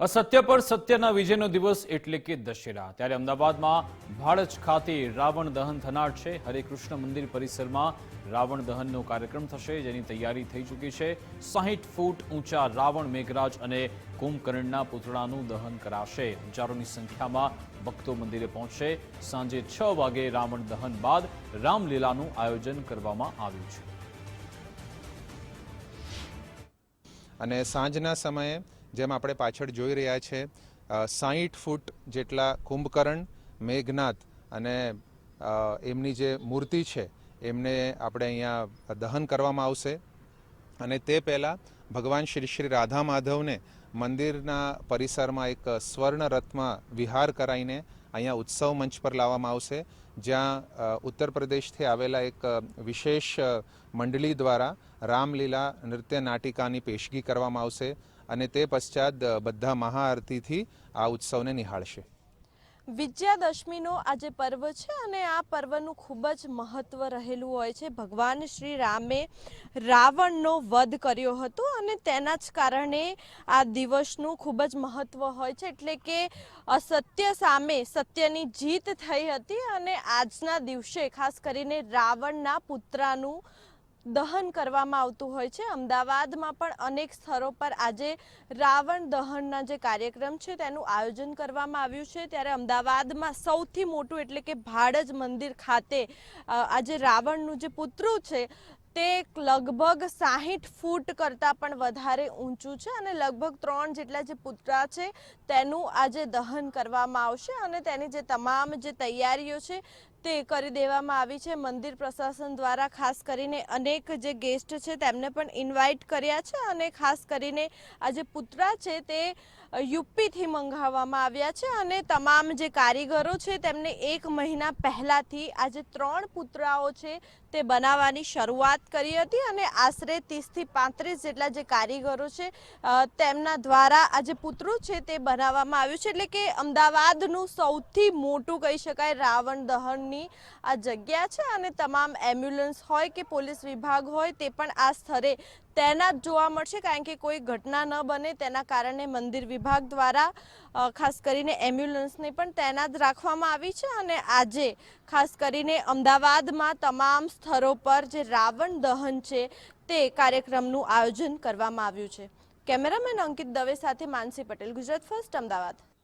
અસત્ય પર સત્યના વિજયનો દિવસ એટલે કે દશેરા. ત્યારે અમદાવાદમાં ભાડજ ખાતે રાવણ દહન થનાર છે. હરે કૃષ્ણ મંદિર પરિસરમાં રાવણ દહનનો કાર્યક્રમ થશે, જેની તૈયારી થઈ ચૂકી છે. સાહીઠ ફૂટ ઊંચા રાવણ મેઘરાજ અને કુંભકર્ણના પુતળાનું દહન કરાશે. હજારોની સંખ્યામાં ભક્તો મંદિરે પહોંચશે. સાંજે છ વાગે રાવણ દહન બાદ રામલીલાનું આયોજન કરવામાં આવ્યું છે. અને સાંજના સમયે જેમ આપણે પાછળ જોઈ રહ્યા છે સાહીઠ ફૂટ જેટલા કુંભકર્ણ મેઘનાથ અને એમની જે મૂર્તિ છે, એમને આપણે અહીંયા દહન કરવામાં આવશે. અને તે પહેલાં ભગવાન શ્રી શ્રી રાધા માધવને મંદિરના પરિસરમાં એક સ્વર્ણ રથમાં વિહાર કરાઈને અહીંયા ઉત્સવ મંચ પર લાવવામાં આવશે, જ્યાં ઉત્તર પ્રદેશથી આવેલા એક વિશેષ મંડળી દ્વારા રામલીલા નૃત્ય નાટિકાની પેશગી કરવામાં આવશે. અને તે પશ્ચાત બધા મહાઆરતીથી આ ઉત્સવને નિહાળશે. વિજયાદશમીનો આજે પર્વ છે અને આ પર્વનું ખૂબ જ મહત્વ રહેલું હોય છે. ભગવાન શ્રી રામે રાવણનો વધ કર્યો હતો અને તેના જ કારણે આ દિવસનું ખૂબ જ મહત્વ હોય છે. એટલે કે અસત્ય સામે સત્યની જીત થઈ હતી અને આજના દિવસે ખાસ કરીને રાવણના પુત્રાનું દહન કરવામાં આવતું હોય છે. અમદાવાદમાં પણ અનેક સ્થળો પર આજે રાવણ દહનના જે કાર્યક્રમ છે તેનું આયોજન કરવામાં આવ્યું છે. ત્યારે અમદાવાદમાં સૌથી મોટું એટલે કે ભાડજ મંદિર ખાતે આજે રાવણનું જે પુતળું છે તે લગભગ સાહીઠ ફૂટ કરતાં પણ વધારે ઊંચું છે અને લગભગ ત્રણ જેટલા જે પુતળા છે તેનું આજે દહન કરવામાં આવશે અને તેની જે તમામ જે તૈયારીઓ છે તે કરી દેવામાં આવી છે. મંદિર પ્રશાસન દ્વારા ખાસ કરીને અનેક જે ગેસ્ટ છે તેમને પણ ઇન્વાઇટ કર્યા છે અને ખાસ કરીને આ જે પુતળા છે તે યુપીથી મંગાવવામાં આવ્યા છે અને તમામ જે કારીગરો છે તેમને એક મહિના પહેલાંથી આજે ત્રણ પુતળાઓ છે તે બનાવવાની શરૂઆત કરી હતી અને આશરે ત્રીસથી પાંત્રીસ જેટલા જે કારીગરો છે તેમના દ્વારા આ જે પુતળું છે તે બનાવવામાં આવ્યું છે. એટલે કે અમદાવાદનું સૌથી મોટું કહી શકાય રાવણ દહનની આ જગ્યા છે અને તમામ એમ્બ્યુલન્સ હોય કે પોલીસ વિભાગ હોય તે પણ આ સ્થળે તૈનાત જોવા મળશે. કારણ કે કોઈ ઘટના ન બને તેના કારણે મંદિર વિભાગ દ્વારા ખાસ કરીને એમ્બ્યુલન્સને પણ તૈનાત રાખવામાં આવી છે અને આજે ખાસ કરીને અમદાવાદમાં તમામ સ્થળો પર જે રાવણ દહન છે તે કાર્યક્રમનું આયોજન કરવામાં આવ્યું છે. કેમેરામેન અંકિત દવે સાથે માનસી પટેલ, ગુજરાત ફર્સ્ટ, અમદાવાદ.